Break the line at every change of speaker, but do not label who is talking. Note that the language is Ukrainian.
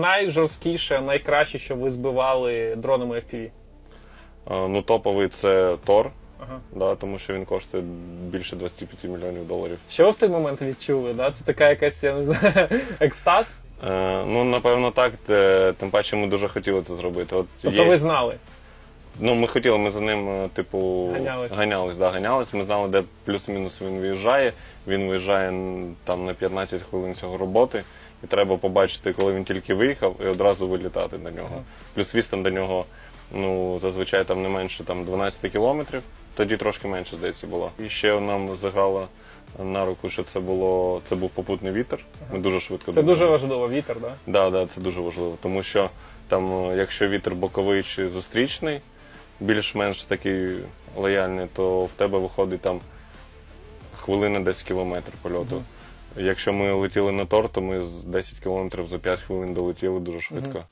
Найжорсткіше, найкраще, що ви збивали дронами FPV.
Е, Ну, топовий це Тор,
Ага.
да, тому що він коштує більше 25 мільйонів доларів.
Що ви в той момент відчули? Да? Це така якась, я не знаю, екстаз.
Е, ну, напевно, так. Тим паче ми дуже хотіли це зробити. От
Тобто
є-
ви знали.
Ну, ми хотіли, ми за ним, е, типу,
Ганялись.
ганялись, да, ганялись. Ми знали, де плюс-мінус він виїжджає. Він виїжджає там на 15 хвилин цього роботи. І треба побачити, коли він тільки виїхав, і одразу вилітати до нього. Плюс відстань до нього, ну, зазвичай там не менше там, 12 кілометрів. Тоді трошки менше, здається, було. І ще нам заграло на руку, що це було це був попутний вітер. Ми дуже швидко
Це дуже важливо, вітер, да?
Да, да, це дуже важливо, тому що там, е, якщо вітер боковий чи зустрічний, більш-менш такий лояльний, то в тебе виходить там хвилина десь кілометр польоту. Якщо ми летіли на торт, то ми з 10 кілометрів за 5 хвилин долетіли дуже швидко.